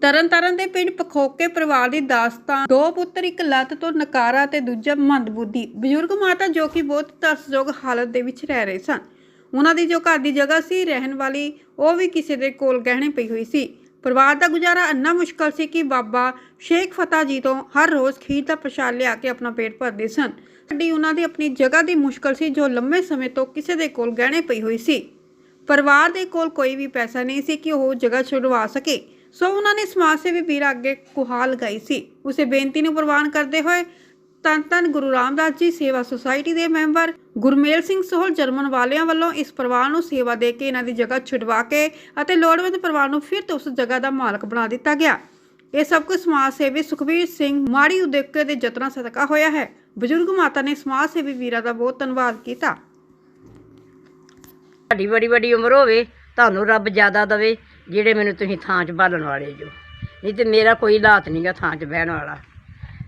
ਤਰਨਤਾਰਨ ਦੇ ਪਿੰਡ ਪਖੋਕੇ ਪਰਿਵਾਰ ਦੀ ਦਾਸਤਾਨ, ਦੋ ਪੁੱਤਰ, ਇੱਕ ਲੱਤ ਤੋਂ ਨਕਾਰਾ ਤੇ ਦੂਜਾ ਮੰਦਬੁੱਧੀ। ਬਜ਼ੁਰਗ ਮਾਤਾ ਜੋ ਕਿ ਬਹੁਤ ਤਰਸਯੋਗ ਹਾਲਤ ਦੇ ਵਿੱਚ ਰਹਿ ਰਹੇ ਸਨ। ਉਹਨਾਂ ਦੀ ਜੋ ਘਰ ਦੀ ਜਗ੍ਹਾ ਸੀ, ਰਹਿਣ ਵਾਲੀ, ਉਹ ਵੀ ਕਿਸੇ ਦੇ ਕੋਲ ਗਹਿਣੇ ਪਈ ਹੋਈ ਸੀ। ਪਰਿਵਾਰ ਦਾ ਗੁਜ਼ਾਰਾ ਇੰਨਾ ਮੁਸ਼ਕਲ ਸੀ ਕਿ ਬਾਬਾ ਸ਼ੇਖ ਫਤਾ ਜੀ ਤੋਂ ਹਰ ਰੋਜ਼ ਖੀਰ ਦਾ ਪ੍ਰਸ਼ਾਦ ਲਿਆ ਕੇ ਆਪਣਾ ਪੇਟ ਭਰਦੇ ਸਨ। ਵੱਡੀ ਉਹਨਾਂ ਦੀ ਆਪਣੀ ਜਗ੍ਹਾ ਦੀ ਮੁਸ਼ਕਲ ਸੀ ਜੋ ਲੰਮੇ ਸਮੇਂ ਤੋਂ ਕਿਸੇ ਦੇ ਕੋਲ ਗਹਿਣੇ ਪਈ ਹੋਈ ਸੀ। ਪਰਿਵਾਰ ਦੇ ਕੋਲ ਕੋਈ ਵੀ ਪੈਸਾ ਨਹੀਂ ਸੀ ਕਿ ਉਹ ਜਗ੍ਹਾ ਛੁਡਵਾ ਸਕੇ। ਸੋ ਉਹਨਾਂ ਨੇ ਸਮਾਜ ਸੇਵੀ ਵੀਰ ਅੱਗੇ ਕੁਹਾਲ ਲਗਾਈ ਸੀ। ਉਸੇ ਬੇਨਤੀ ਨੂੰ ਪ੍ਰਵਾਨ ਕਰਦੇ ਹੋਏ ਧੰਨ ਧੰਨ ਗੁਰੂ ਰਾਮਦਾਸ ਜੀ, ਸੇਵਾ ਸੁਸਾਇਟੀ ਦੇ ਮੈਂਬਰ ਗੁਰਮੇਲ ਸਿੰਘ ਸੋਹਲ ਜਰਮਨ ਵਾਲਿਆਂ ਵੱਲੋਂ ਇਸ ਪਰਿਵਾਰ ਨੂੰ ਸੇਵਾ ਦੇ ਕੇ ਇਹਨਾਂ ਦੀ ਜਗ੍ਹਾ ਛੁਡਵਾ ਕੇ ਅਤੇ ਲੋੜਵੰਦ ਪਰਿਵਾਰ ਨੂੰ ਫਿਰ ਤੋਂ ਉਸ ਜਗ੍ਹਾ ਦਾ ਮਾਲਕ ਬਣਾ ਦਿੱਤਾ ਗਿਆ। ਇਹ ਸਭ ਕੁਝ ਸਮਾਜ ਸੇਵੀ ਸੁਖਬੀਰ ਸਿੰਘ ਮਾੜੀ ਉਦੇਕੇ ਦੇ ਯਤਨਾਂ ਸਦਕਾ ਹੋਇਆ ਹੈ। ਬਜ਼ੁਰਗ ਮਾਤਾ ਨੇ ਸਮਾਜ ਸੇਵੀ ਵੀਰਾਂ ਦਾ ਬਹੁਤ ਧੰਨਵਾਦ ਕੀਤਾ। ਤੁਹਾਡੀ ਬੜੀ ਵੱਡੀ ਉਮਰ ਹੋਵੇ, ਤੁਹਾਨੂੰ ਰੱਬ ਜ਼ਿਆਦਾ ਦੇਵੇ। ਜਿਹੜੇ ਮੈਨੂੰ ਤੁਸੀਂ ਥਾਂ 'ਚ ਬਾਲਣ ਵਾਲੇ ਜੋ। ਨਹੀਂ ਤੇ ਮੇਰਾ ਕੋਈ ਹਾਲਾਤ ਨਹੀਂਗਾ ਥਾਂ 'ਚ ਬਹਿਣ ਵਾਲਾ।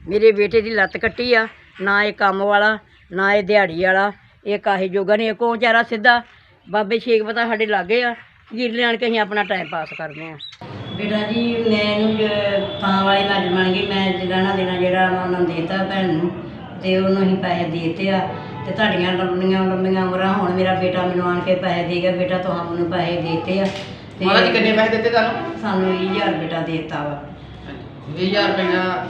ਮੇਰੇ ਬੇਟੇ ਦੀ ਲੱਤ ਕੱਟੀ ਆ, ਨਾ ਇਹ ਕੰਮ ਵਾਲਾ, ਨਾ ਇਹ ਦਿਹਾੜੀ ਵਾਲਾ, ਇਹ ਕਾਹੇ ਜੋਗਾ ਨਹੀਂ ਕੋ ਵਿਚਾਰਾ ਸਿੱਧਾ ਬਾਬੇ ਸ਼ੇਖ ਪਤਾ ਸਾਡੇ ਲਾਗੇ ਆ ਗਿਰ ਲੈਣ ਕੇ ਅਸੀਂ ਆਪਣਾ ਟਾਈਮ ਪਾਸ ਕਰਦੇ ਆ। ਬੇਟਾ ਜੀ ਮੈਨੂੰ ਥਾਂ ਵਾਲੀ ਮੱਝ ਬਣ ਗਈ, ਮੈਂ ਜਿਹੜਾ ਦੇਣਾ ਜਿਹੜਾ ਉਹਨਾਂ ਨੂੰ ਦੇਤਾ ਭੈਣ ਨੂੰ, ਤੇ ਉਹਨੂੰ ਅਸੀਂ ਪੈਸੇ ਦਿੱਤੇ ਆ। ਤੇ ਤੁਹਾਡੀਆਂ ਲੰਮੀਆਂ ਲੰਮੀਆਂ ਉਮਰਾਂ, ਹੁਣ ਮੇਰਾ ਬੇਟਾ ਮੈਨੂੰ ਆਣ ਕੇ ਪੈਸੇ ਦੇ ਗਿਆ, ਬੇਟਾ ਤੁਹਾਨੂੰ ਮੈਨੂੰ ਪੈਸੇ ਦੇਤੇ ਆ। ਤੇ ਮਾਤਾ ਜੀ ਕਿੰਨੇ ਪੈਸੇ ਦਿੱਤੇ ਤੁਹਾਨੂੰ? ਸਾਨੂੰ 20000 ਬੇਟਾ ਦੇਤਾ ਵਾ। 20000 ਰੁਪਇਆ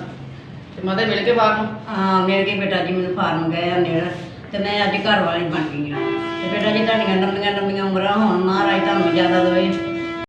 ਤੇ ਮਾਤਾ ਜੀ ਮਿਲ ਕੇ ਬਾਹਰ ਨੂੰ? ਹਾਂ ਮੇਰੇ ਕੇ ਬੇਟਾ ਜੀ ਮੈਨੂੰ ਫਾਰਮ ਗਏ ਆ ਨੇੜ। ਤੇ ਮੈਂ ਅੱਜ ਘਰ ਵਾਲੀ ਬਣ ਗਈ ਆ। ਤੇ ਬੇਟਾ ਜੀ ਤੁਹਾਡੀਆਂ ਲੰਮੀਆਂ ਲੰਮੀਆਂ ਉਮਰਾਂ ਹੋਣ ਮਹਾਰਾਜ ਤੁਹਾਨੂੰ ਜ਼ਿਆਦਾ ਦੇਵੇ।